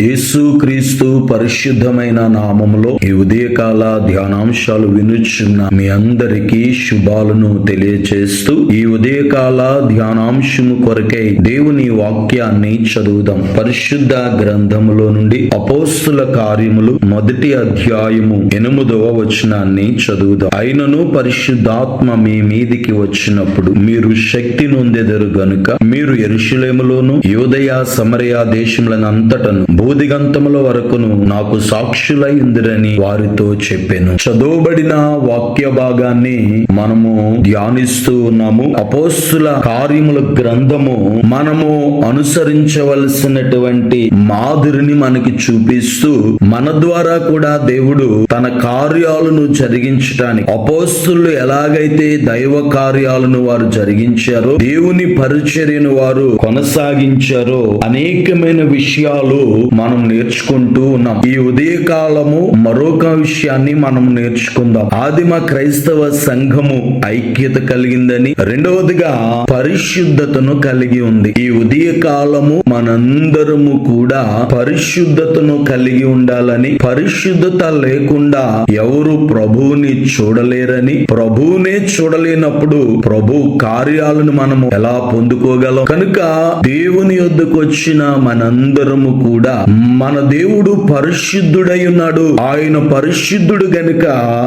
యేసుక్రీస్తు పరిశుద్ధమైన నామములో ఈ ఉదయకాల ధ్యానాంశాలు వినుచున్న మీ అందరికీ శుభాలను తెలియచేస్తూ ఈ ఉదయకాల ధ్యానాంశము కొరకై దేవుని వాక్యాన్ని చదువుదాం. పరిశుద్ధ గ్రంథములో నుండి అపోస్తుల కార్యములు మొదటి అధ్యాయము ఎనిమిదవ వచనాన్ని చదువుదాం. అయినను పరిశుద్ధాత్మ మీ మీదికి వచ్చినప్పుడు మీరు శక్తి నొందెదరు గనుక మీరు ఎరుషులేములోను యోదయ సమరయ దేశములనంతటను భూదిగంతముల వరకును నాకు సాక్షులై ఉందిరని వారితో చెప్పాను. చదువుబడిన వాక్య భాగాన్ని మనము ధ్యానిస్తూ ఉన్నాము. అపోస్తుల కార్యముల గ్రంథము మనము అనుసరించవలసినటువంటి మాదిరిని మనకి చూపిస్తూ మన ద్వారా కూడా దేవుడు తన కార్యాలను జరిగించటానికి. అపోస్తులు ఎలాగైతే దైవ కార్యాలను వారు జరిగించారో దేవుని పరిచర్యను వారు కొనసాగించారో అనేకమైన విషయాలు మనం నేర్చుకుంటూ ఉన్నాం. ఈ ఉదయకాలము మరొక విషయాన్ని మనం నేర్చుకుందాం. ఆదిమ క్రైస్తవ సంఘము ఐక్యత కలిగిందని రెండవదిగా పరిశుద్ధతను కలిగి ఉంది. ఈ ఉదయ కాలము మనందరము కూడా పరిశుద్ధతను కలిగి ఉండాలని పరిశుద్ధత లేకుండా ఎవరు ప్రభువుని చూడలేరని ప్రభువునే చూడలేనప్పుడు ప్రభు కార్యాలను మనము ఎలా పొందుకోగలం? కనుక దేవుని యొద్దకు వచ్చిన మనందరము కూడా మన దేవుడు పరిశుద్ధుడై ఉన్నాడు. ఆయన పరిశుద్ధుడు గనుక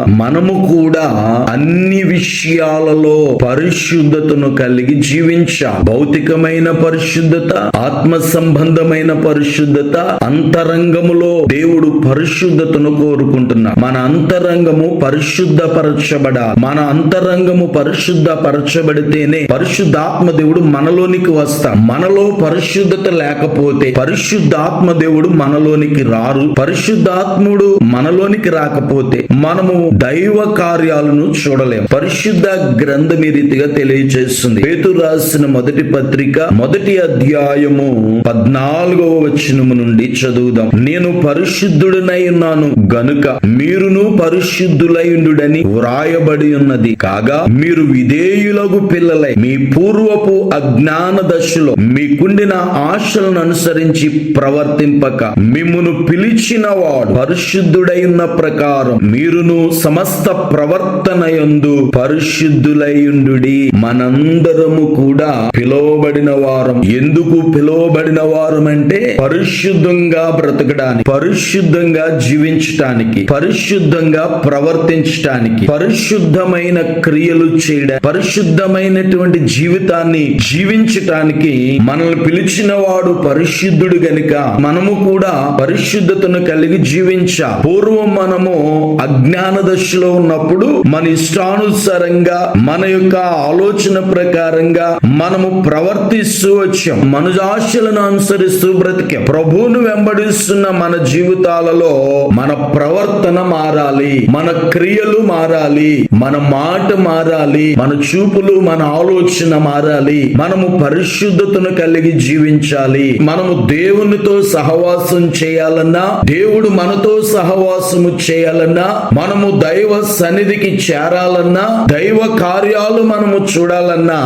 మనము కూడా అన్ని విషయాలలో పరిశుద్ధతను కలిగి జీవించా. భౌతికమైన పరిశుద్ధత ఆత్మ సంబంధమైన పరిశుద్ధత అంతరంగములో దేవుడు పరిశుద్ధతను కోరుకుంటున్నాడు. మన అంతరంగము పరిశుద్ధపరచబడ మన అంతరంగము పరిశుద్ధపరచబడితేనే పరిశుద్ధాత్మ దేవుడు మనలోనికి వస్తా మనలో పరిశుద్ధత లేకపోతే పరిశుద్ధాత్మ దేవుడు మనలోనికి రారు. పరిశుద్ధాత్ముడు మనలోనికి రాకపోతే మనము దైవ కార్యాలను చూడలేము. పరిశుద్ధ గ్రంథం ఈ రీతిగా తెలియజేస్తుంది. పేతు రాసిన మొదటి పత్రిక మొదటి అధ్యాయము పద్నాలుగవ వచనము నుండి చదువుదాం. నేను పరిశుద్ధుడనై ఉన్నాను గనుక మీరును పరిశుద్ధులైండుడని వ్రాయబడి ఉన్నది కాగా మీరు విధేయులకు పిల్లలై మీ పూర్వపు అజ్ఞాన దశలో మీకుండిన ఆశలను అనుసరించి ప్రవర్తింపక మిమ్మును పిలిచిన వాడు పరిశుద్ధుడై ఉన్న ప్రకారం మీరును సమస్త ప్రవర్తన యందు పరిశుద్ధులయుండు మనందరము కూడా పిలువబడిన వారం ఎందుకు పిలువబడిన వారం అంటే పరిశుద్ధంగా బ్రతకడానికి పరిశుద్ధంగా జీవించటానికి పరిశుద్ధంగా ప్రవర్తించటానికి పరిశుద్ధమైన క్రియలు చేయడానికి పరిశుద్ధమైనటువంటి జీవితాన్ని జీవించటానికి మనల్ని పిలిచిన వాడు పరిశుద్ధుడు గనుక మనము కూడా పరిశుద్ధతను కలిగి జీవించా. పూర్వం మనము అజ్ఞాన దశలో ఉన్నప్పుడు మన ఇష్టానుసారంగా మన యొక్క ఆలోచన ప్రకారంగా మనము ప్రవర్తిస్తూ వచ్చాం. మనుజాశలను అనుసరిస్తూ బ్రతికాం. ప్రభువును వెంబడిస్తున్న మన జీవితాలలో మన ప్రవర్తన మారాలి మన క్రియలు మారాలి మన మాట మారాలి మన చూపులు మన ఆలోచన మారాలి మనము పరిశుద్ధతను కలిగి జీవించాలి. మనము దేవునితో సహవాసం చేయాలన్నా దేవుడు మనతో సహవాసము చేయాలన్నా మనము దైవ సన్నిధికి చేరాలన్నా దైవ కార్యాలు మనము చూడాలన్నా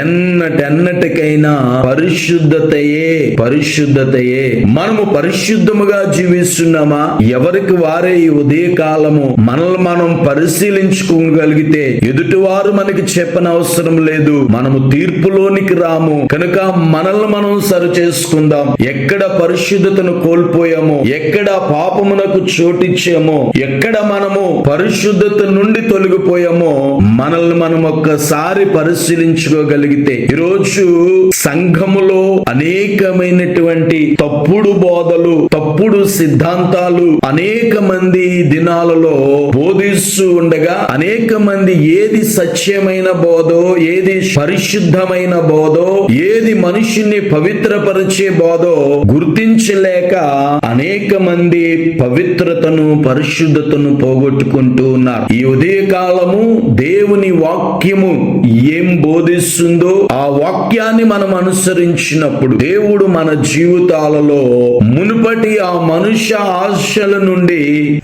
ఎన్నటెన్నటికైనా పరిశుద్ధతయే పరిశుద్ధతయే. మనము పరిశుద్ధముగా జీవిస్తున్నామా? ఎవరికి వారే ఈ ఉదయ కాలము మనల్ని మనం పరిశీలించుకోగలిగితే ఎదుటివారు మనకి చెప్పనవసరం లేదు. మనము తీర్పులోనికి రాము. కనుక మనల్ని మనం సరి చేసుకుందాం ఎక్కడ పరిశుద్ధతను కోల్పోయామో ఎక్కడ పాపమునకు చోటిచ్చామో ఎక్కడ మనము పరిశుద్ధత నుండి తొలగిపోయామో మనల్ని మనం ఒక్కసారి పరిశీలించుకోగలిగితే ఈరోజు సంఘములో అనేకమైనటువంటి తప్పుడు బోధలు తప్పుడు సిద్ధాంతాలు అనేక మంది దినాలలో బోధిస్తూ ఉండగా అనేక మంది ఏది సత్యమైన బోధో ఏది పరిశుద్ధమైన బోధో ఏది మనుషుని పవిత్రపరిచే బోధో గుర్తించలేక అనేక మంది పవిత్రతను పరిశుద్ధతను పోగొట్టుకుంటూ ఉన్నారు. ఈ ఉదయ కాలము దేవుని వాక్యము ఏం బోధిస్తుందో ఆ వాక్యాన్ని మనం అనుసరించినప్పుడు దేవుడు మన జీవితాలలో మునుపటి ఆ మనుష్య ఆశల నుండి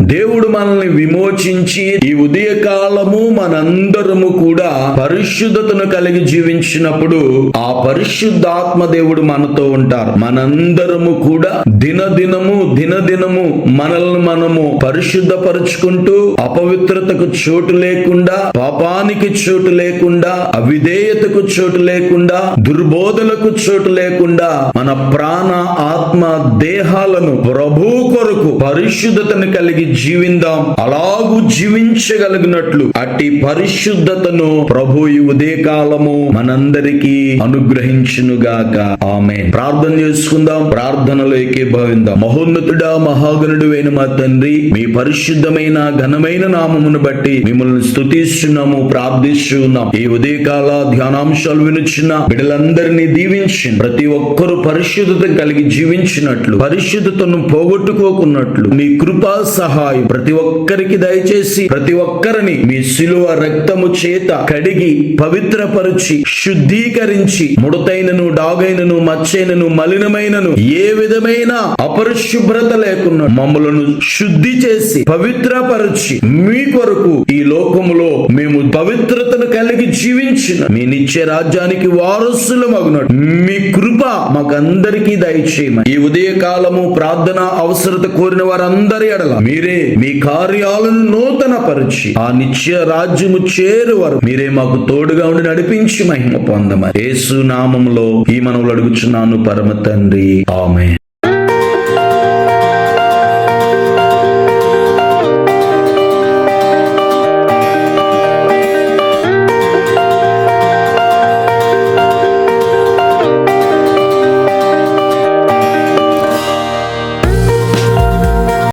దేవుడు మనల్ని విమోచించి ఈ ఉదయ కాలము మనందరము కూడా పరిశుద్ధతను కలిగి జీవించినప్పుడు ఆ పరిశుద్ధాత్మ దేవుడు మనతో ఉంటారు. మనందరము కూడా దినదినము దినదినము మనల్ని మనము పరిశుద్ధపరుచుకుంటూ అపవిత్రతకు చోటు లేకుండా పాపానికి చోటు లేకుండా అవిధేయతకు చోటు లేకుండా దుర్బోధలకు చోటు లేకుండా మన ప్రాణ ఆత్మ దేహాలను ప్రభు కొరకు పరిశుద్ధతను కలిగి జీవిందాం. అలాగూ జీవించగలిగినట్లు అట్టి పరిశుద్ధతను ప్రభు ఈ ఉదయకాలము మనందరికీ అనుగ్రహించునుగాక. ఆమె ప్రార్థన చేసుకుందాం. ప్రార్థనలో ఏకీభవిందాం. మహోన్నతుడా మహాగణుడు అయిన మా తండ్రి మీ పరిశుద్ధమైన ఘనమైన నామమును బట్టి మిమ్మల్ని స్తుతిస్తున్నాము ప్రార్థిస్తున్నాం. ఈ ఉదయకాల ధ్యానాంశాలు వినుచున్న బిడ్డలందరినీ దీవించి ప్రతి ఒక్కరూ పరిశుద్ధత కలిగి జీవించినట్లు పరిశుద్ధతను పోగొట్టుకోకున్నట్లు మీ కృపా సహాయం ప్రతి ఒక్కరికి దయచేసి ప్రతి ఒక్కరిని మీ శిలువ రక్తము చేత కడిగి పవిత్రపరుచి శుద్ధీకరించి ముడతైనను డాగైనను మచ్చైనను మలినమైనను ఏ విధమైన అపరిశుభ్రత లేకుండా మమ్మలను శుద్ధి చేసి పవిత్రపరుచి మీ కొరకు ఈ లోకములో మేము పవిత్రతను కలిగి జీవించిన మీ నిత్య రాజ్యానికి వారసులు మగునట్టు. మీ కృప మాకందరికీ దయచేయమని. ఈ ఉదయ కాలము ప్రార్థన అవసరత కోరిన వారందరి ఎడల మీరే మీ కార్యాలను నూతన పరిచి ఆ నిత్య రాజ్యము చేరువారు మీరే మాకు తోడుగా ఉండి నడిపించి మహిమ పొందమని. యేసు నామములో ఈ మనవులు అడుగుచున్నాను పరమ తండ్రి. ఆమె